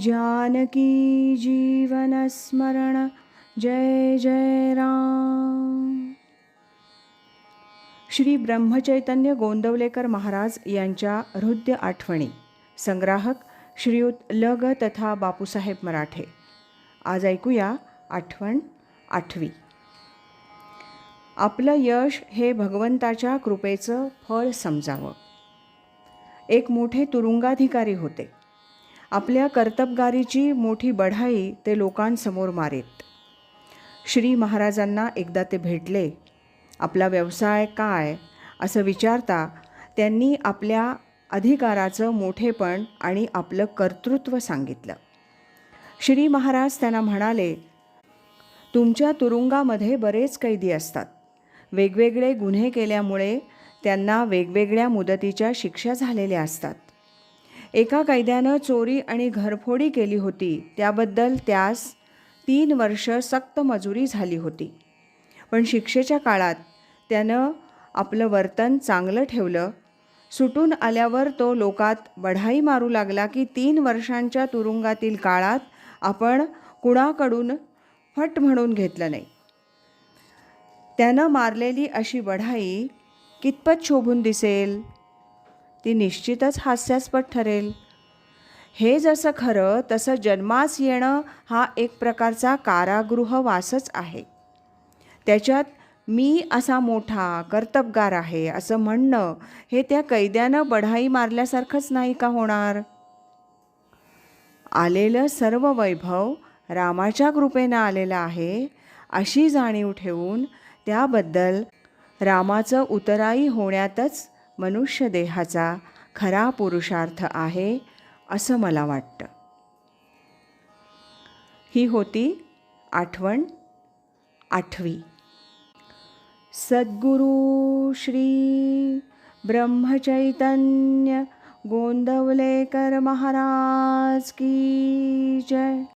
जानकी जीवनस्मरण जय जय राम। श्री ब्रह्मचैतन्य गोंदवलेकर महाराज यांच्या हृदय आठवणी। संग्राहक श्रीयुत ल ग तथा बापूसाहेब मराठे। आज ऐकूया आठवण आठवी। आपलं यश हे भगवंताच्या कृपेचं फळ समजावं। एक मोठे तुरुंगाधिकारी होते। आपल्या कर्तबगारीची मोठी बढाई ते लोकांसमोर मारीत. श्री महाराजांना एकदा ते भेटले आपला व्यवसाय काय? असं विचारता त्यांनी आपल्या अधिकाराचं मोठेपण आणि आपलं कर्तृत्व सांगितलं. श्री महाराज त्यांना म्हणाले तुमच्या तुरुंगामध्ये बरेच कैदी असतात. वेगवेगळे गुन्हे केल्यामुळे त्यांना वेगवेगळ्या मुदतीच्या शिक्षा झालेल्या असतात. एका कैद्यानं चोरी आणि घरफोडी केली होती. त्याबद्दल त्यास तीन वर्ष सक्त मजुरी झाली होती. पण शिक्षेच्या काळात त्यानं आपलं वर्तन चांगलं ठेवलं. सुटून आल्यावर तो लोकात बढाई मारू लागला की तीन वर्षांच्या तुरुंगातील काळात आपण कुणाकडून फट म्हणून घेतलं नाही. त्यानं मारलेली अशी बढाई कितपत शोभून दिसेल? ती निश्चितच हास्यास्पद ठरेल. हे जसं खरं तसं जन्मास येणं हा एक प्रकारचा कारागृहवासच आहे. त्याच्यात मी असा मोठा कर्तबगार आहे असं म्हणणं हे त्या कैद्यानं बढाई मारल्यासारखंच नाही का होणार? आलेलं सर्व वैभव रामाच्या कृपेनं आलेलं आहे अशी जाणीव ठेवून त्याबद्दल रामाचं उतराई होण्यातच मनुष्य देहाचा खरा पुरुषार्थ आहे असं मला वाटतं. ही होती आठवण आठवी. सद्गुरु श्री ब्रह्मचैतन्य गोंदवलेकर महाराज की जय.